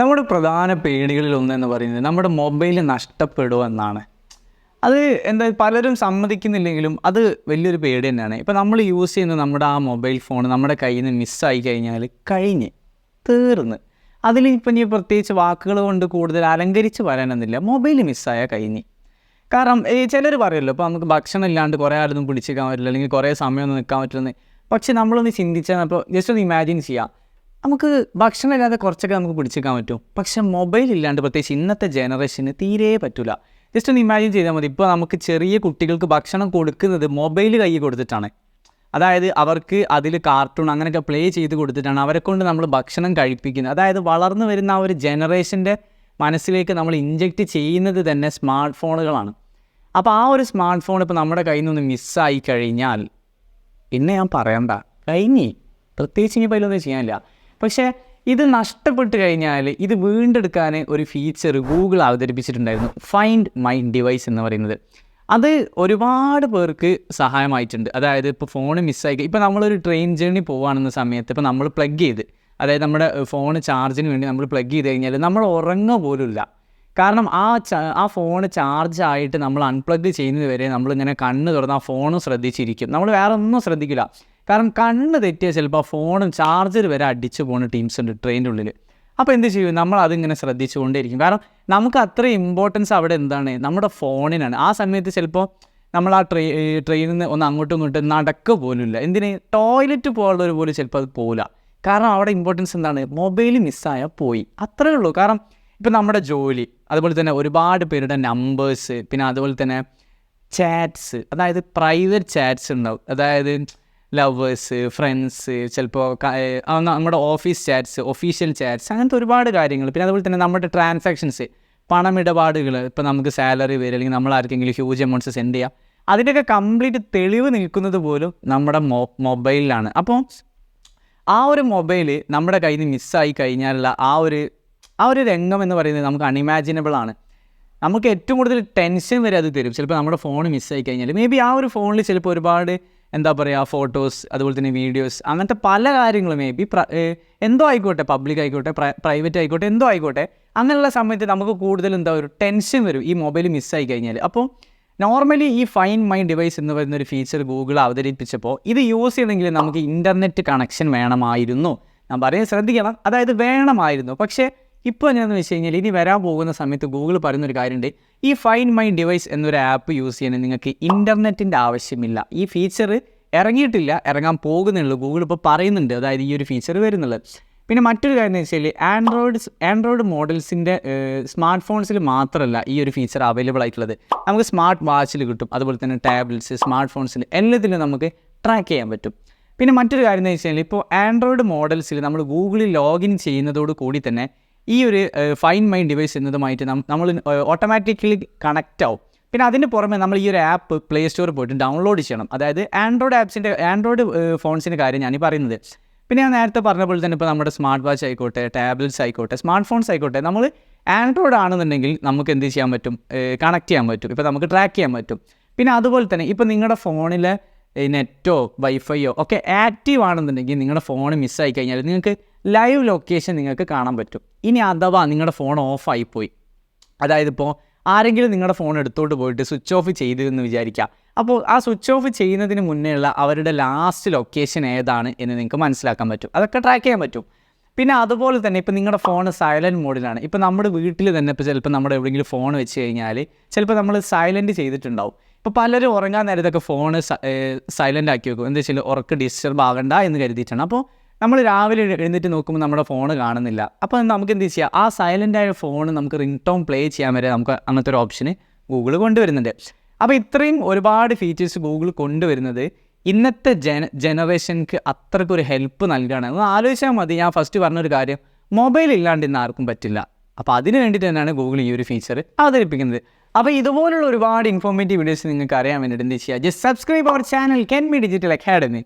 നമ്മുടെ പ്രധാന പേടികളിൽ ഒന്നെന്ന് പറയുന്നത് നമ്മുടെ മൊബൈൽ നഷ്ടപ്പെടുക എന്നാണ്. അത് എന്താ പലരും സമ്മതിക്കുന്നില്ലെങ്കിലും അത് വലിയൊരു പേടി തന്നെയാണ്. ഇപ്പോൾ നമ്മൾ യൂസ് ചെയ്യുന്ന നമ്മുടെ ആ മൊബൈൽ ഫോൺ നമ്മുടെ കയ്യിൽ നിന്ന് മിസ്സായി കഴിഞ്ഞാൽ കഴിഞ്ഞ് തീർന്ന്. അതിൽ ഇപ്പം ഇനി പ്രത്യേകിച്ച് വാക്കുകൾ കൊണ്ട് കൂടുതൽ അലങ്കരിച്ച് പറയാനൊന്നുമില്ല മൊബൈൽ മിസ്സായാൽ കഴിഞ്ഞ്. കാരണം ചിലർ പറയുമല്ലോ ഇപ്പോൾ നമുക്ക് ഭക്ഷണം ഇല്ലാണ്ട് കുറേ ആരൊന്നും പിടിച്ചിരിക്കാൻ പറ്റില്ല അല്ലെങ്കിൽ കുറേ സമയമൊന്നും നിൽക്കാൻ പറ്റില്ലെന്ന് പക്ഷെ നമ്മളൊന്ന് ചിന്തിച്ചാൽ അപ്പോൾ ജസ്റ്റ് ഒന്ന് ഇമാജിൻ ചെയ്യാം. നമുക്ക് ഭക്ഷണം ഇല്ലാതെ കുറച്ചൊക്കെ നമുക്ക് പിടിച്ചേക്കാൻ പറ്റും. പക്ഷേ മൊബൈൽ ഇല്ലാണ്ട് പ്രത്യേകിച്ച് ഇന്നത്തെ ജനറേഷന് തീരെ പറ്റില്ല ജസ്റ്റ് ഒന്ന് ഇമാജിൻ ചെയ്താൽ മതി. ഇപ്പോൾ നമുക്ക് ചെറിയ കുട്ടികൾക്ക് ഭക്ഷണം കൊടുക്കുന്നത് മൊബൈൽ കൈ കൊടുത്തിട്ടാണ്. അതായത് അവർക്ക് അതിൽ കാർട്ടൂൺ അങ്ങനെയൊക്കെ പ്ലേ ചെയ്ത് കൊടുത്തിട്ടാണ് അവരെ കൊണ്ട് നമ്മൾ ഭക്ഷണം കഴിപ്പിക്കുന്നത്. അതായത് വളർന്നു വരുന്ന ആ ഒരു ജനറേഷന്റെ മനസ്സിലേക്ക് നമ്മൾ ഇഞ്ചെക്റ്റ് ചെയ്യുന്നത് തന്നെ സ്മാർട്ട് ഫോണുകളാണ് അപ്പോൾ ആ ഒരു സ്മാർട്ട് ഫോൺ ഇപ്പോൾ നമ്മുടെ കയ്യിൽ നിന്ന് മിസ്സായി കഴിഞ്ഞാൽ പിന്നെ ഞാൻ പറയണ്ട. കഴിഞ്ഞി. പ്രത്യേകിച്ച് ഇനി അതിലൊന്നും ചെയ്യാനില്ല. പക്ഷേ ഇത് നഷ്ടപ്പെട്ട് കഴിഞ്ഞാൽ ഇത് വീണ്ടെടുക്കാൻ ഒരു ഫീച്ചർ ഗൂഗിൾ അവതരിപ്പിച്ചിട്ടുണ്ടായിരുന്നു. ഫൈൻഡ് മൈ ഡിവൈസ് എന്ന് പറയുന്നത്. അത് ഒരുപാട് പേർക്ക് സഹായമായിട്ടുണ്ട്. അതായത് ഇപ്പോൾ ഫോൺ മിസ്സായി ഇപ്പോൾ നമ്മളൊരു ട്രെയിൻ ജേർണി പോകുകയാണെന്ന സമയത്ത് ഇപ്പോൾ നമ്മൾ പ്ലഗ് ചെയ്ത് അതായത് നമ്മുടെ ഫോൺ ചാർജിന് വേണ്ടി നമ്മൾ പ്ലഗ് ചെയ്ത് കഴിഞ്ഞാൽ നമ്മൾ ഉറങ്ങുക പോലുമില്ല. കാരണം ആ ആ ഫോൺ ചാർജ് ആയിട്ട് നമ്മൾ അൺപ്ലഗ് ചെയ്യുന്നത് വരെ നമ്മളിങ്ങനെ കണ്ണ് തുറന്ന് ആ ഫോണും ശ്രദ്ധിച്ചിരിക്കും. നമ്മൾ വേറെ ഒന്നും ശ്രദ്ധിക്കില്ല. കാരണം കണ്ണ് തെറ്റിയാൽ ചിലപ്പോൾ ഫോണും ചാർജർ വരെ അടിച്ചു പോകുന്ന ടീംസ് ഉണ്ട് ട്രെയിനിന്റെ ഉള്ളിൽ അപ്പോൾ എന്ത് ചെയ്യും? നമ്മൾ അതിങ്ങനെ ശ്രദ്ധിച്ചുകൊണ്ടേയിരിക്കും. കാരണം നമുക്ക് അത്ര ഇമ്പോർട്ടൻസ് അവിടെ എന്താണ്? നമ്മുടെ ഫോണിനാണ്. ആ സമയത്ത് ചിലപ്പോൾ നമ്മൾ ആ ട്രെയി ട്രെയിനിൽ നിന്ന് ഒന്ന് അങ്ങോട്ടും ഇങ്ങോട്ടും നടക്കുക പോലുമില്ല. എന്തിന്? ടോയ്ലറ്റ് പോകാനുള്ളവർ പോലും ചിലപ്പോൾ അത് പോകില്ല കാരണം അവിടെ ഇമ്പോർട്ടൻസ് എന്താണ്? മൊബൈൽ മിസ്സായാൽ പോയി. അത്രയേ ഉള്ളൂ. കാരണം ഇപ്പം നമ്മുടെ ജോലി അതുപോലെ തന്നെ ഒരുപാട് പേരുടെ നമ്പേഴ്സ് പിന്നെ അതുപോലെ തന്നെ ചാറ്റ്സ് അതായത് പ്രൈവറ്റ് ചാറ്റ്സ് ഉണ്ടാവും. അതായത് ലവേഴ്സ് ഫ്രണ്ട്സ് ചിലപ്പോൾ നമ്മുടെ ഓഫീസ് ചാറ്റ്സ് ഒഫീഷ്യൽ ചാറ്റ്സ് അങ്ങനത്തെ ഒരുപാട് കാര്യങ്ങൾ പിന്നെ അതുപോലെ തന്നെ നമ്മുടെ ട്രാൻസാക്ഷൻസ് പണമിടപാടുകൾ ഇപ്പോൾ നമുക്ക് സാലറി വരും അല്ലെങ്കിൽ നമ്മൾ ആർക്കെങ്കിലും ഹ്യൂജ് എമൗണ്ട്സ് സെൻഡ് ചെയ്യാം. അതിന്റെയൊക്കെ കംപ്ലീറ്റ് തെളിവ് നിൽക്കുന്നത് പോലും നമ്മുടെ മൊ മൊബൈലിലാണ്. അപ്പോൾ ആ ഒരു മൊബൈൽ നമ്മുടെ കയ്യിൽ നിന്ന് മിസ്സായി കഴിഞ്ഞാലുള്ള ആ ഒരു ആ ഒരു രംഗം എന്ന് പറയുന്നത് നമുക്ക് അൺഇമാജിനബിൾ ആണ്. നമുക്ക് ഏറ്റവും കൂടുതൽ ടെൻഷൻ വരെ അത് തരും. ചിലപ്പോൾ നമ്മുടെ ഫോൺ മിസ്സായി കഴിഞ്ഞാൽ മേ ബി ആ ഒരു ഫോണിൽ ചിലപ്പോൾ ഒരുപാട് എന്താ പറയുക ഫോട്ടോസ് അതുപോലെ തന്നെ വീഡിയോസ് അങ്ങനത്തെ പല കാര്യങ്ങളും മേ ബി എന്തോ ആയിക്കോട്ടെ പബ്ലിക് ആയിക്കോട്ടെ പ്രൈവറ്റ് ആയിക്കോട്ടെ എന്തോ ആയിക്കോട്ടെ അങ്ങനെയുള്ള സമയത്ത് നമുക്ക് കൂടുതൽ എന്താ ഒരു ടെൻഷൻ വരും ഈ മൊബൈൽ മിസ്സായി കഴിഞ്ഞാൽ അപ്പോൾ നോർമലി ഈ ഫൈൻ മൈ ഡിവൈസ് എന്ന് പറയുന്ന ഒരു ഫീച്ചർ ഗൂഗിൾ അവതരിപ്പിച്ചപ്പോൾ ഇത് യൂസ് ചെയ്യണമെങ്കിൽ നമുക്ക് ഇന്റർനെറ്റ് കണക്ഷൻ വേണമായിരുന്നു. ഞാൻ പറയാൻ ശ്രദ്ധിക്കണം. അതായത് വേണമായിരുന്നു. പക്ഷേ ഇപ്പോൾ എന്താണെന്ന് വെച്ച് കഴിഞ്ഞാൽ ഇനി വരാൻ പോകുന്ന സമയത്ത് ഗൂഗിൾ പറയുന്നൊരു കാര്യമുണ്ട് ഈ ഫൈൻ മൈ ഡിവൈസ് എന്നൊരു ആപ്പ് യൂസ് ചെയ്യാൻ നിങ്ങൾക്ക് ഇന്റർനെറ്റിന്റെ ആവശ്യമില്ല. ഈ ഫീച്ചർ ഇറങ്ങിയിട്ടില്ല ഇറങ്ങാൻ പോകുന്നുള്ളൂ. ഗൂഗിൾ ഇപ്പോൾ പറയുന്നുണ്ട്. അതായത് ഈ ഒരു ഫീച്ചർ വരുന്നുള്ളത്. പിന്നെ മറ്റൊരു കാര്യം എന്ന് വെച്ചാൽ ആൻഡ്രോയിഡ് ആൻഡ്രോയിഡ് മോഡൽസിന്റെ സ്മാർട്ട് ഫോൺസിൽ മാത്രമല്ല ഈ ഒരു ഫീച്ചർ അവൈലബിൾ ആയിട്ടുള്ളത്. നമുക്ക് സ്മാർട്ട് വാച്ചിൽ കിട്ടും. അതുപോലെ തന്നെ ടാബ്ലറ്റ്സ് സ്മാർട്ട് ഫോൺസിൽ എല്ലാത്തിലും നമുക്ക് ട്രാക്ക് ചെയ്യാൻ പറ്റും. പിന്നെ മറ്റൊരു കാര്യം എന്ന് വെച്ചാൽ ഇപ്പോൾ ആൻഡ്രോയിഡ് മോഡൽസിൽ നമ്മൾ ഗൂഗിളിൽ ലോഗിൻ ചെയ്യുന്നതോട് കൂടി തന്നെ ഈ ഒരു ഫൈൻ മൈ ഡിവൈസ് എന്നതുമായിട്ട് നമ്മൾ ഓട്ടോമാറ്റിക്കലി കണക്റ്റ് ആവും. പിന്നെ അതിന് പുറമെ നമ്മൾ ഈ ഒരു ആപ്പ് പ്ലേ സ്റ്റോറിൽ പോയിട്ട് ഡൗൺലോഡ് ചെയ്യണം. അതായത് ആൻഡ്രോയിഡ് ആപ്സിന്റെ ആൻഡ്രോയിഡ് ഫോൺസിന്റെ കാര്യം ഞാൻ പറയുന്നത്. പിന്നെ ഞാൻ നേരത്തെ പറഞ്ഞ പോലെ തന്നെ ഇപ്പോൾ നമ്മുടെ സ്മാർട്ട് വാച്ച് ആയിക്കോട്ടെ ടാബ്ലറ്റ്സ് ആയിക്കോട്ടെ സ്മാർട്ട് ഫോൺസ് ആയിക്കോട്ടെ നമ്മൾ ആൻഡ്രോയിഡ് ആണെന്നുണ്ടെങ്കിൽ നമുക്ക് എന്ത് ചെയ്യാൻ പറ്റും? കണക്ട് ചെയ്യാൻ പറ്റും. ഇപ്പോൾ നമുക്ക് ട്രാക്ക് ചെയ്യാൻ പറ്റും. പിന്നെ അതുപോലെ തന്നെ ഇപ്പോൾ നിങ്ങളുടെ ഫോണിലെ നെറ്റോ വൈഫൈയോ ഒക്കെ ആക്റ്റീവ് ആണെന്നുണ്ടെങ്കിൽ നിങ്ങളുടെ ഫോൺ മിസ്സായി കഴിഞ്ഞാൽ നിങ്ങൾക്ക് ലൈവ് ലൊക്കേഷൻ നിങ്ങൾക്ക് കാണാൻ പറ്റും. ഇനി അഥവാ നിങ്ങളുടെ ഫോൺ ഓഫായി പോയി. അതായത് ഇപ്പോൾ ആരെങ്കിലും നിങ്ങളുടെ ഫോൺ എടുത്തോട്ട് പോയിട്ട് സ്വിച്ച് ഓഫ് ചെയ്തു എന്ന് വിചാരിക്കാം അപ്പോൾ ആ സ്വിച്ച് ഓഫ് ചെയ്യുന്നതിന് മുന്നേയുള്ള അവരുടെ ലാസ്റ്റ് ലൊക്കേഷൻ ഏതാണ് എന്ന് നിങ്ങൾക്ക് മനസ്സിലാക്കാൻ പറ്റും. അതൊക്കെ ട്രാക്ക് ചെയ്യാൻ പറ്റും. പിന്നെ അതുപോലെ തന്നെ ഇപ്പോൾ നിങ്ങളുടെ ഫോൺ സൈലന്റ് മോഡിലാണ് ഇപ്പോൾ നമ്മുടെ വീട്ടിൽ തന്നെ ഇപ്പോൾ ചിലപ്പോൾ നമ്മുടെ എവിടെയെങ്കിലും ഫോൺ വെച്ച് കഴിഞ്ഞാൽ ചിലപ്പോൾ നമ്മൾ സൈലന്റ് ചെയ്തിട്ടുണ്ടാവും. ഇപ്പോൾ പലരും ഉറങ്ങാൻ നേരത്തൊക്കെ ഫോൺ സൈലന്റ് ആക്കി വെക്കും. എന്താ വെച്ചാൽ ഉറക്ക് ഡിസ്റ്റർബ് ആകണ്ട എന്ന് കരുതിയിട്ടാണ്. അപ്പോൾ നമ്മൾ രാവിലെ എഴുന്നേറ്റ് നോക്കുമ്പോൾ നമ്മുടെ ഫോൺ കാണുന്നില്ല. അപ്പോൾ നമുക്ക് എന്ത് ചെയ്യാം? ആ സൈലന്റ് ആയ ഫോൺ നമുക്ക് റിംഗ് ടോൺ പ്ലേ ചെയ്യാൻ വരെ നമുക്ക് അങ്ങനത്തെ ഒരു ഓപ്ഷന് ഗൂഗിൾ കൊണ്ടുവരുന്നുണ്ട്. അപ്പോൾ ഇത്രയും ഒരുപാട് ഫീച്ചേഴ്സ് ഗൂഗിൾ കൊണ്ടുവരുന്നത് ഇന്നത്തെ ജന ജനറേഷൻക്ക് അത്രയ്ക്കൊരു ഹെൽപ്പ് നൽകുകയാണ് ഒന്ന് ആലോചിച്ചാൽ മതി ഞാൻ ഫസ്റ്റ് പറഞ്ഞൊരു കാര്യം. മൊബൈൽ ഇല്ലാണ്ട് ഇന്ന് ആർക്കും പറ്റില്ല. അപ്പോൾ അതിന് വേണ്ടിയിട്ട് തന്നെയാണ് ഗൂഗിൾ ഈ ഒരു ഫീച്ചർ അവതരിപ്പിക്കുന്നത്. അപ്പോൾ ഇതുപോലുള്ള ഒരുപാട് ഇൻഫോർമേറ്റീവ് വീഡിയോസ് നിങ്ങൾക്ക് അറിയാൻ വേണ്ടിയിട്ട് എന്ത് ചെയ്യുക just subscribe our channel Ken B digital academy